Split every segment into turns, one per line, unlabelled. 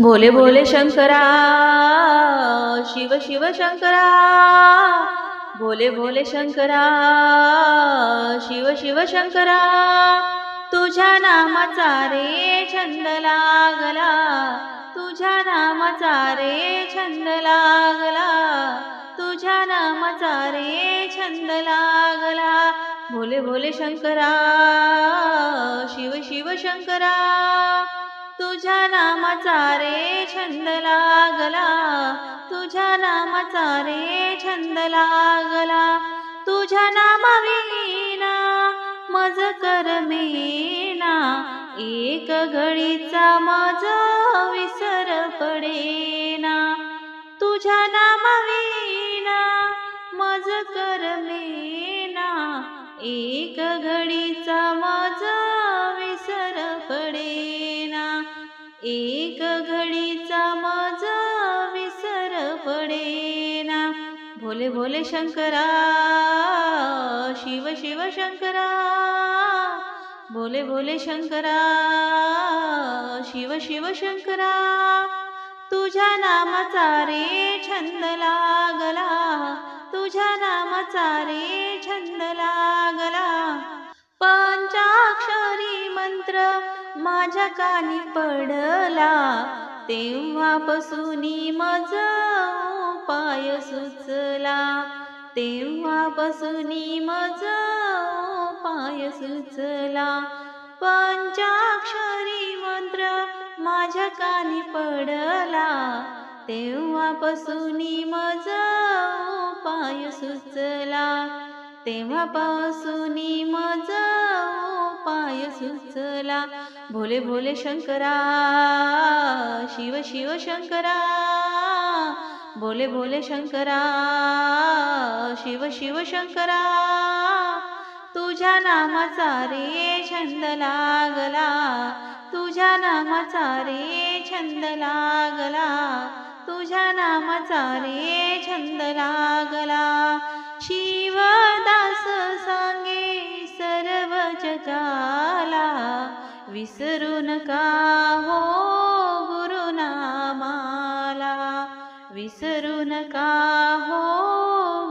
भोले भोले शंकरा शिव शिव शंकरा भोले भोले शंकरा शिव शिव शंकरा तुझ्या नामाचा रे छंद लागला तुझ्या नामाचा रे छंद लागला तुझ्या नामाचा रे छंद लागला. भोले भोले शंकरा शिव शिव शंकरा तुझ्या नामाचा रे छंद लागला. तुझ्या नामाचा रे छंद लागला. तुझ्या नामाविना मज करमेना एक घडीचा मज विसर पडे भोले भोले शंकरा शिव शिव शंकरा भोले भोले शंकरा शिव शिव शंकरा तुझ्या नामाचा रे छंद लागला तुझ्या नामाचा रे छंद लागला. पंचाक्षरी मंत्र माझ्या कानी पडला तेव्हापासून मज सुचला तेव्हापासून मज पाय सुचला पंचाक्षरी मंत्र माझ्या कानी पडला तेव्हापासून मज पाय सुचला तेव्हापासून मज पाय सुचला भोले भोले शंकरा शिव शिव शंकरा. भोले भोले शंकरा शिव शिव शंकरा तुझ्या नामाचा रे छंद लागला तुझ्या नामाचा रे छंद लागला तुझ्या नामाचा रे छंद लागला. शिवदास सांगे सर्व जगाला विसरू नका हो नका हो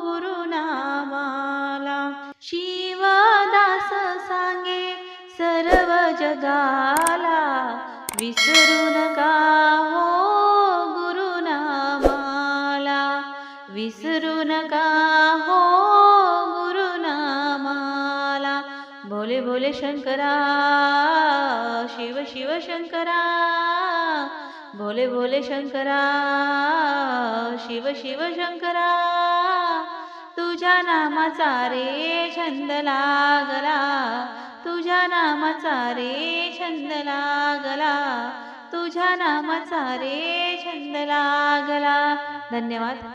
गुरुनामाला? शिवदास सांगे सर्व जगाला विसरू नका हो गुरुनामाला. विसरू नका हो गुरुनामाला. भोले भोले शंकरा शिव शिव शंकरा भोले भोले शंकरा शिव शिव शंकरा तुझ्या नामाचा रे छंद लागला तुझ्या नामाचा रे छंद लागला तुझ्या नामाचा रे छंद लागला. धन्यवाद.